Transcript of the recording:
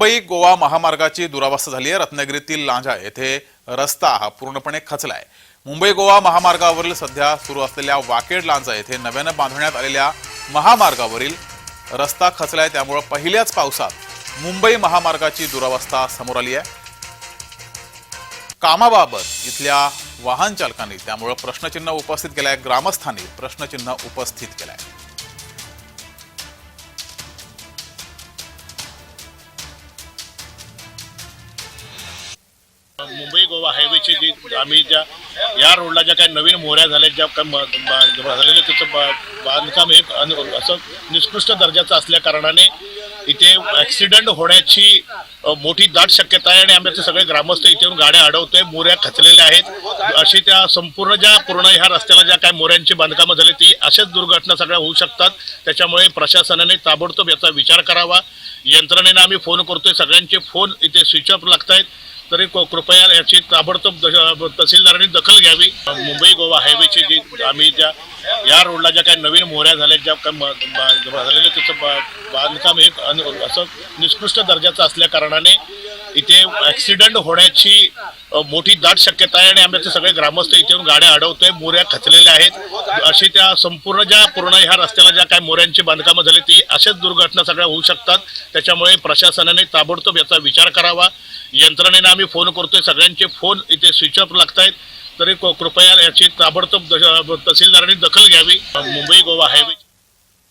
मुंबई गोवा महामार्गाची दुरावस्था झाली आहे. रत्नागिरीतील लांजा येथे रस्ता हा पूर्णपणे खचलाय. मुंबई गोवा महामार्गावरील सध्या सुरू असलेल्या वाकेड लांजा येथे नव्यानं बांधण्यात आलेल्या महामार्गावरील रस्ता खचलाय. त्यामुळे पहिल्याच पावसात मुंबई महामार्गाची दुरावस्था समोर आली आहे. कामाबाबत इथल्या वाहन चालकांनी त्यामुळे प्रश्नचिन्ह उपस्थित केलंय. ग्रामस्थांनी प्रश्नचिन्ह उपस्थित केलंय. मुंबई गोवा हायवेची जी आम्ही ज्या या रोडला ज्या काही नवीन मोहऱ्या झाल्या ज्या काही म- झालेले त्याचं बांधकाम हे असं निकृष्ट दर्जाचं असल्या कारणाने इथे ॲक्सिडेंट होण्याची मोठी दाट शक्यता आहे आणि आम्ही सगळे ग्रामस्थ इथे येऊन गाड्या अडवतोय मोऱ्या खचलेल्या आहेत. अशी त्या संपूर्ण ज्या पूर्ण ह्या रस्त्याला ज्या काही मोऱ्यांची बांधकामं झाली ती अशाच दुर्घटना सगळ्या होऊ शकतात. त्याच्यामुळे प्रशासनाने ताबडतोब याचा विचार करावा. यंत्रणेनं आम्ही फोन करतोय सगळ्यांचे फोन इथे स्विच ऑफ लागत आहेत तरी कृपया याची ताबडतोब तहसीलदारांनी दखल घ्यावी. मुंबई गोवा हायवेची जी आम्ही ज्या या रोडला ज्या काही नवीन मोहऱ्या झाल्या ज्या काही म- झालेले त्याचं बांधकाम हे असं निकृष्ट दर्जाचं असल्या कारणाने इथे ऍक्सिडेंट होण्याची मोठी दाट शक्यता आहे आणि आम्ही सगळे ग्रामस्थ इथे येऊन गाड्या अडवतोय मोऱ्या खचलेल्या आहेत. अशी त्या संपूर्ण ज्या पूर्ण ह्या रस्त्याला ज्या काही मोऱ्यांची बांधकामं झाली ती अशाच दुर्घटना सगळ्या होऊ शकतात. त्याच्यामुळे प्रशासनाने ताबडतोब याचा विचार करावा. यंत्रणेनं आम्ही फोन करतोय सगळ्यांचे फोन इथे स्विच ऑफ लागत आहेत तरी कृपया याची ताबडतोब तहसीलदारांनी दखल घ्यावी. मुंबई गोवा हायवे